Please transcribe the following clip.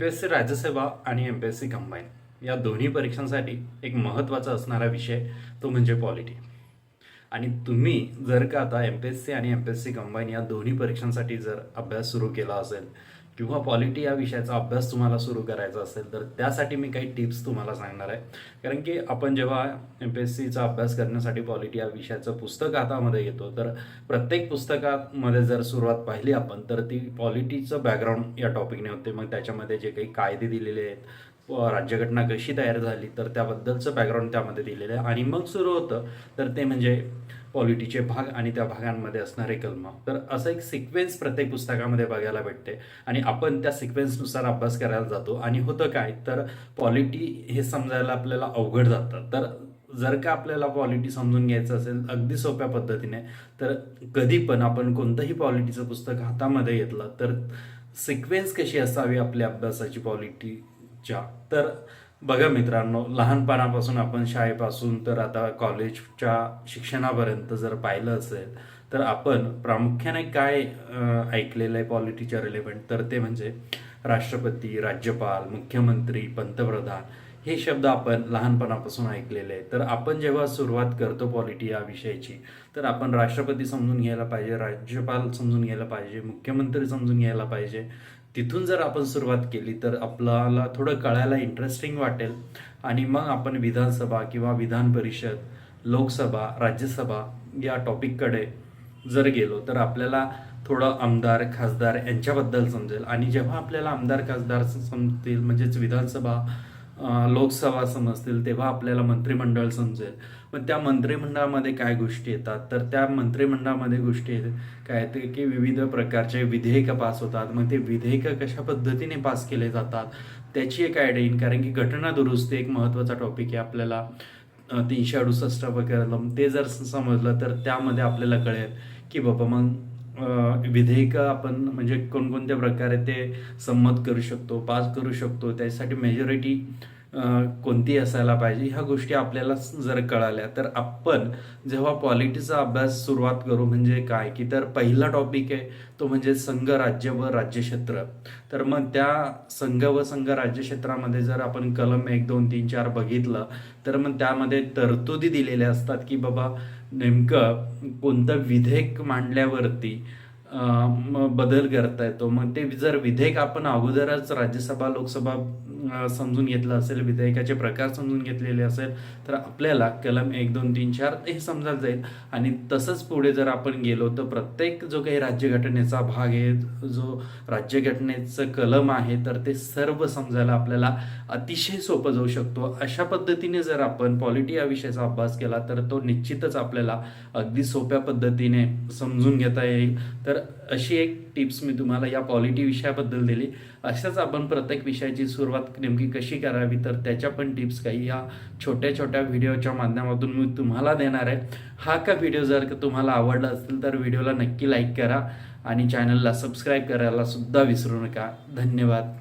P S C राज्यसेवा आणि M P S C combine या दोन्ही परीक्षांसाठी एक महत्त्वाचा असणारा विषय तो म्हणजे पॉलिटी. आणि तुम्ही जर का आता एम पी एस सी आणि M P S C combine या दोन्ही परीक्षांसाठी जर अभ्यास सुरू केला असेल किंवा पॉलिटी या विषयाचा अभ्यास तुम्हाला सुरू करायचा असेल तर त्यासाठी मी काही टिप्स तुम्हाला सांगणार आहे. कारण की आपण जेव्हा एम पी एस सीचा अभ्यास करण्यासाठी पॉलिटी या विषयाचं पुस्तक हातामध्ये घेतो तर प्रत्येक पुस्तकामध्ये जर सुरुवात पाहिली आपण तर ती पॉलिटीचं बॅकग्राऊंड या टॉपिकने होते. मग त्याच्यामध्ये जे काही कायदे दिलेले आहेत राज्यघटना कशी तयार झाली तर त्याबद्दलचं बॅकग्राऊंड त्यामध्ये दिलेलं आहे. आणि मग सुरू होतं तर ते म्हणजे पॉलिटीचे भाग आणि त्या भागांमध्ये असणारे कलम. तर असं एक सिक्वेन्स प्रत्येक पुस्तकामध्ये बघायला भेटते. आणि आपण त्या सिक्वेन्सनुसार अभ्यास करायला जातो. आणि होतं काय तर पॉलिटी हे समजायला आपल्याला अवघड जातं. तर जर का आपल्याला पॉलिटी समजून घ्यायचं असेल अगदी सोप्या पद्धतीने तर कधी पण आपण कोणतंही पॉलिटीचं पुस्तक हातामध्ये घेतलं तर सिक्वेन्स कशी असावी आपल्या अभ्यासाची पॉलिटी? च्या. तर बघा मित्रांनो लहानपणापासून आपण शाळेपासून तर आता कॉलेजच्या शिक्षणापर्यंत जर पाहिलं असेल तर आपण प्रामुख्याने काय ऐकलेलं आहे पॉलिटीच्या रिलेव्हंट तर ते म्हणजे राष्ट्रपती राज्यपाल मुख्यमंत्री पंतप्रधान हे शब्द आपण लहानपणापासून ऐकलेले आहे तर आपण जेव्हा सुरुवात करतो पॉलिटी या विषयाची तर आपण राष्ट्रपती समजून घ्यायला पाहिजे राज्यपाल समजून घ्यायला पाहिजे मुख्यमंत्री समजून घ्यायला पाहिजे. तिथून जर आपण सुरुवात केली तर आपल्याला थोडं कळायला इंटरेस्टिंग वाटेल. आणि मग आपण विधानसभा किंवा विधान परिषद लोकसभा राज्यसभा या टॉपिककडे जर गेलो तर आपल्याला थोडं आमदार खासदार यांच्याबद्दल समजेल. आणि जेव्हा आपल्याला आमदार खासदार समजतील म्हणजेच विधानसभा लोकसभा समजतील तेव्हा आपल्याला मंत्रिमंडळ समजेल. मग त्या मंत्रिमंडळामध्ये काय गोष्टी येतात? तर त्या मंत्रिमंडळामध्ये गोष्टी येतात काय ते की विविध प्रकारचे विधेयकं पास होतात. मग ते विधेयकं कशा पद्धतीने पास केले जातात? त्याची एक आयडिया येईल कारण की घटना दुरुस्ती एक महत्त्वाचा टॉपिक आहे. आपल्याला तीनशे अडुसष्ट वगैरे ते जर समजलं तर त्यामध्ये आपल्याला कळेल की बाबा मग विधेयक आपण म्हणजे कोणकोणत्या प्रकारे ते संमत करू शकतो पास करू शकतो त्यासाठी मेजॉरिटी कोणती असायला पाहिजे ह्या गोष्टी आपल्याला जर कळाल्या तर आपण जेव्हा पॉलिटीचा अभ्यास सुरुवात करू म्हणजे काय? की तर पहिला टॉपिक आहे तो म्हणजे संघ राज्य व राज्यक्षेत्र. तर मग त्या संघ व संघ राज्यक्षेत्रामध्ये जर आपण कलम एक दोन तीन चार बघितलं तर मग त्यामध्ये तरतुदी दिलेल्या असतात की बाबा नेमकं कोणतं विधेयक मांडल्यावरती बदल करता येतो. मग ते जर विधेयक आपण अगोदरच राज्यसभा लोकसभा समजून घेतलं असेल विधेयकाचे प्रकार समजून घेतलेले असेल तर आपल्याला कलम एक दोन तीन चार हे समजायला जाईल. आणि तसंच पुढे जर आपण गेलो तर प्रत्येक जो काही राज्यघटनेचा भाग आहे जो राज्यघटनेचं कलम आहे तर ते सर्व समजायला आपल्याला अतिशय सोपं जाऊ शकतो. अशा पद्धतीने जर आपण पॉलिटी या विषयाचा अभ्यास केला तर तो निश्चितच आपल्याला अगदी सोप्या पद्धतीने समजून घेता येईल. तर अशी एक टिप्स मी तुम्हाला या क्वालिटी विषयाबद्दल दिली. अशाच आपण प्रत्येक विषयाची सुरुवात नेमकी कशी करावी तर त्याच्या पण टिप्स काही या छोट्या छोट्या व्हिडिओच्या माध्यमातून मी तुम्हाला देणार आहे. हा का व्हिडिओ जर का तुम्हाला आवडला असेल तर व्हिडिओला नक्की लाईक करा आणि चॅनलला सबस्क्राईब करायला सुद्धा विसरू नका. धन्यवाद.